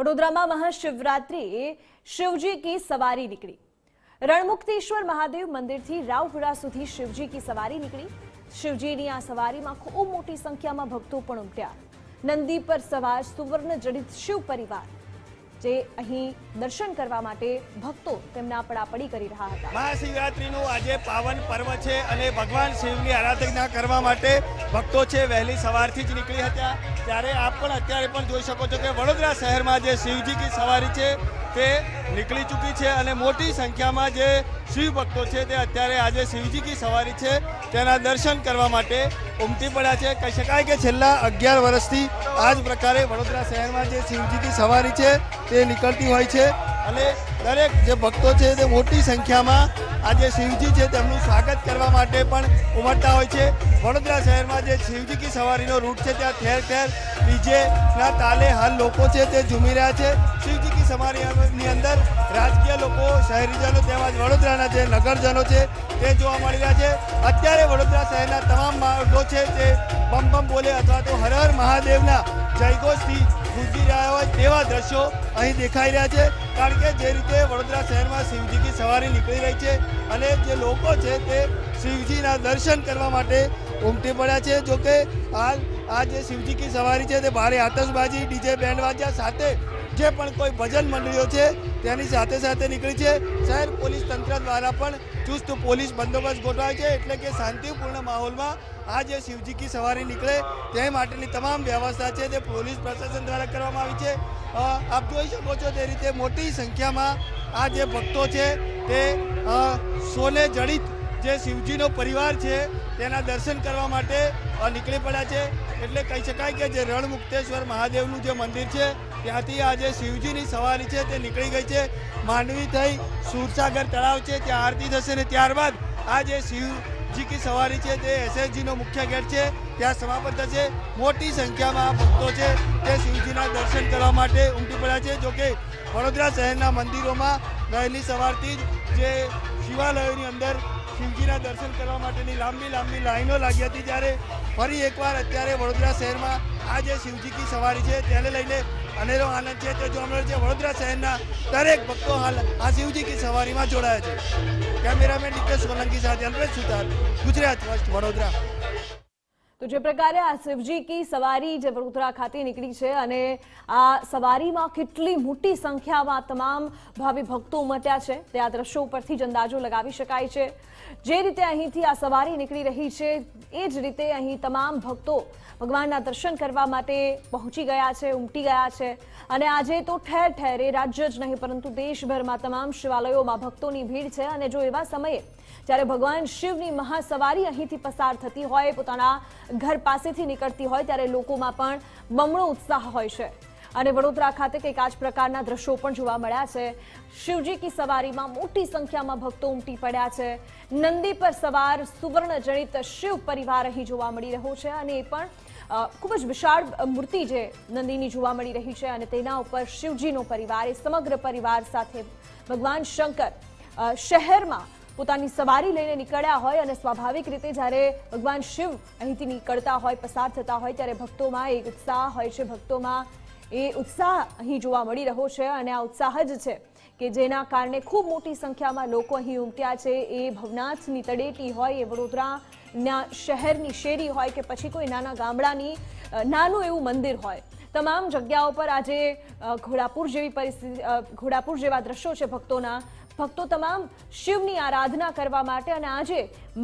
વડોદરામાં મહાશિવરાત્રિએ શિવજી કી સવારી નીકળી. રણમુક્તેશ્વર મહાદેવ મંદિરથી રાવપુરા સુધી શિવજી કી સવારી નીકળી. શિવજીની આ સવારીમાં ખૂબ મોટી સંખ્યામાં ભક્તો પણ ઉમટ્યા. નંદી પર સવાર સુવર્ણ જડિત શિવ પરિવાર જે અહીં દર્શન કરવા માટે ભક્તો તેમના પડાપડી કરી રહ્યા હતા. મહાશિવરાત્રિનું આજે પાવન પર્વ છે અને ભગવાન શિવની આરાધના કરવા માટે ભક્તો છે, વહેલી સવારથી જ નીકળી હતા. ત્યારે આપ પણ અત્યારે પણ જોઈ શકો છો કે વડોદરા શહેરમાં જે શિવજી કી સવારી છે, તે નીકળી ચૂકી છે અને મોટી સંખ્યામાં જે શિવ ભક્તો છે, તે અત્યારે આજે શિવજી કી સવારી છે. તેના દર્શન કરવા માટે ઉમટી પડ્યા છે. કહી શકાય કે છેલ્લા અગિયાર વર્ષથી આ જ પ્રકારે વડોદરા શહેરમાં જે શિવજીની સવારી છે, તે નીકળતી હોય છે. અને દરેક જે ભક્તો છે તે મોટી સંખ્યામાં આજે શિવજી છે તેમનું સ્વાગત કરવા માટે પણ ઉમટતા હોય છે. વડોદરા શહેરમાં જે શિવજી કી સવારીનો રૂટ છે ત્યાં ઠેર ઠેર ડીજેના તાલે હાલ લોકો છે તે ઝૂમી રહ્યા છે. શિવજી કી સવારીની અંદર રાજકીય લોકો, શહેરીજનો તેમજ વડોદરાના જે નગરજનો છે તે જોવા મળી રહ્યા છે. અત્યારે વડોદરા શહેરના તમામ માર્ગો છે તે બમ બમ બોલે અથવા તો હર હર મહાદેવના જયઘોષથી ગુંજી રહ્યા હોય તેવા દ્રશ્યો અહીં દેખાઈ રહ્યા છે. કારણ કે જે રીતે વડોદરા શહેરમાં શિવજીની સવારી નીકળી રહી છે અને જે લોકો છે તે શિવજીના દર્શન કરવા માટે ઉમટી પડ્યા છે. જોકે હાલ આ જે શિવજી કી સવારી છે તે ભારે આતશબાજી, ડીજે બેન્ડ વાગ્યા સાથે જે પણ કોઈ ભજન મંડળીઓ છે, તેની સાથે સાથે નીકળી છે. શહેર પોલીસ તંત્ર દ્વારા પણ ચુસ્ત પોલીસ બંદોબસ્ત ગોઠવાય છે, એટલે કે શાંતિપૂર્ણ માહોલમાં આ જે શિવજી કી સવારી નીકળે, તે માટેની તમામ વ્યવસ્થા છે તે પોલીસ પ્રશાસન દ્વારા કરવામાં આવી છે. આપ જોઈ શકો છો તે રીતે મોટી સંખ્યામાં આ જે ભક્તો છે, તે સોને જડિત જે શિવજીનો પરિવાર છે, તેના દર્શન કરવા માટે નીકળી પડ્યા છે. એટલે કહી શકાય કે જે રણમુક્તેશ્વર મહાદેવનું જે મંદિર છે ત્યાંથી આજે શિવજીની સવારી છે, તે નીકળી ગઈ છે. માંડવી થઈ સુરસાગર તળાવ છે, ત્યાં આરતી થશે ને ત્યારબાદ આ જે શિવજી કી સવારી છે, તે એસએસજીનો મુખ્ય ગેટ છે, ત્યાં સમાપન થશે. મોટી સંખ્યામાં ભક્તો છે, તે શિવજીના દર્શન કરવા માટે ઉમટી પડ્યા છે, જોકે વડોદરા શહેરના મંદિરોમાં વહેલી સવારથી જ જે શિવાલયોની અંદર શિવજીના દર્શન કરવા માટેની લાંબી લાંબી લાઈનો લાગી હતી ત્યારે ફરી એકવાર અત્યારે વડોદરા શહેરમાં આ જે શિવજી કી સવારી છે. તેને લઈને અનેરો આનંદ છે. તે જોવા મળે છે વડોદરા શહેરના દરેક ભક્તો હાલ આ શિવજી કી સવારીમાં જોડાયા છે. કેમેરામેન નિકેશ સોલંકી સાથે અલ્પેશ સુતાર, ગુજરાત ફર્સ્ટ વડોદરા. તો જે પ્રકારે આ શિવજી કી સવારી જે વડોદરા ખાતે નીકળી છે અને આ સવારીમાં કેટલી મોટી સંખ્યામાં તમામ ભાવિ ભક્તો ઉમટ્યા છે, તે આ દ્રશ્યો ઉપરથી જ અંદાજો લગાવી શકાય છે. જે રીતે અહીંથી આ સવારી નીકળી રહી છે, એ જ રીતે અહીં તમામ ભક્તો ભગવાનના દર્શન કરવા માટે પહોંચી ગયા છે, ઉમટી ગયા છે. અને આજે તો ઠેર ઠેર રાજ્ય જ નહીં, પરંતુ દેશભરમાં તમામ શિવાલયોમાં ભક્તોની ભીડ છે. અને જો એવા સમયે જ્યારે ભગવાન શિવની મહાસવારી અહીંથી પસાર થતી હોય, પોતાના ઘર પાસેથી નીકળતી હોય ત્યારે લોકોમાં પણ બમણો ઉત્સાહ હોય છે. અને વડોદરા ખાતે કંઈક આ જ પ્રકારના દ્રશ્યો પણ જોવા મળ્યા છે. શિવજી કી સવારીમાં મોટી સંખ્યામાં ભક્તો ઉમટી પડ્યા છે. નંદી પર સવાર સુવર્ણજડિત શિવ પરિવાર અહીં જોવા મળી રહ્યો છે અને એ પણ ખૂબ જ વિશાળ મૂર્તિ જે નંદીની જોવા મળી રહી છે અને તેના ઉપર શિવજીનો પરિવાર, એ સમગ્ર પરિવાર સાથે ભગવાન શંકર શહેરમાં પોતાની સવારી લઈને નીકળ્યા હોય અને સ્વાભાવિક રીતે જ્યારે ભગવાન શિવ અહીંથી નીકળતા હોય, પસાર થતા હોય, ત્યારે ભક્તોમાં એક ઉત્સાહ હોય છે. ભક્તોમાં એ ઉત્સાહ અહીં જોવા મળી રહ્યો છે અને આ ઉત્સાહ જ છે કે જેના કારણે ખૂબ મોટી સંખ્યામાં લોકો અહીં ઉમટ્યા છે. એ ભવનાથની તળેટી હોય, એ વડોદરાના શહેરની શેરી હોય કે પછી કોઈ નાના ગામડાની નાનું એવું મંદિર હોય. તમામ જગ્યાઓ પર આજે ઘોડાપુર જેવી પરિસ્થિતિ ઘોડાપુર જેવા દ્રશ્યો છે ભક્તોના. ભક્તો તમામ શિવની આરાધના કરવા માટે અને આજે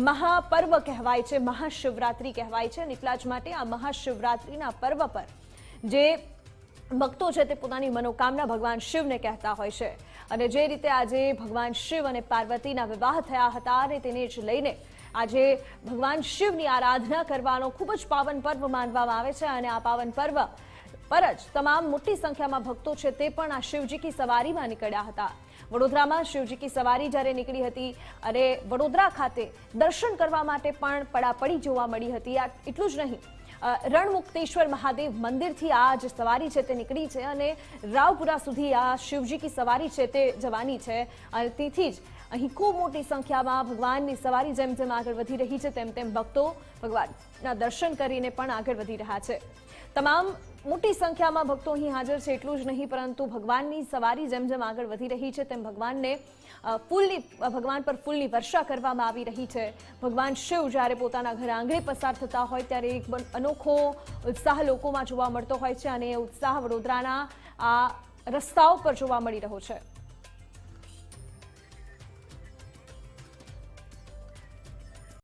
મહાપર્વ કહેવાય છે, મહાશિવરાત્રિ કહેવાય છે અને એટલા જ માટે આ મહાશિવરાત્રિના પર્વ પર જે ભક્તો છે તે પોતાની મનોકામના ભગવાન શિવને કહેતા હોય છે. અને જે રીતે આજે ભગવાન શિવ અને પાર્વતીના વિવાહ થયા હતા અને તેને જ લઈને આજે ભગવાન શિવની આરાધના કરવાનો ખૂબ જ પાવન પર્વ માનવામાં આવે છે અને આ પાવન પર્વ પર જ તમામ મોટી સંખ્યામાં ભક્તો છે તે પણ આ શિવજી કી સવારીમાં નીકળ્યા હતા. વડોદરામાં શિવજી કી સવારી જ્યારે નીકળી હતી અને વડોદરા ખાતે દર્શન કરવા માટે પણ પડાપડી જોવા મળી હતી. આ એટલું જ નહીં રણમુક્તેશ્વર મહાદેવ મંદિરથી આ જે સવારી છે તે નીકળી છે અને રાવપુરા સુધી આ શિવજી કી સવારી છે તે જવાની છે. અને તેથી જ અહીં ખૂબ મોટી સંખ્યામાં ભગવાનની સવારી જેમ જેમ આગળ વધી રહી છે, તેમ તેમ ભક્તો ભગવાનના દર્શન કરીને પણ આગળ વધી રહ્યા છે. તમામ મોટી સંખ્યામાં ભક્તો અહીં હાજર છે, એટલું જ નહીં, પરંતુ ભગવાનની સવારી જેમ જેમ આગળ વધી રહી છે, તેમ ભગવાનને ફૂલની ભગવાન પર ફૂલની વર્ષા કરવામાં આવી રહી છે. ભગવાન શિવ જ્યારે પોતાના ઘર આંગણે પસાર થતા હોય, ત્યારે એક અનોખો ઉત્સાહ લોકોમાં જોવા મળતો હોય છે અને ઉત્સાહ વડોદરાના આ રસ્તાઓ પર જોવા મળી રહ્યો છે.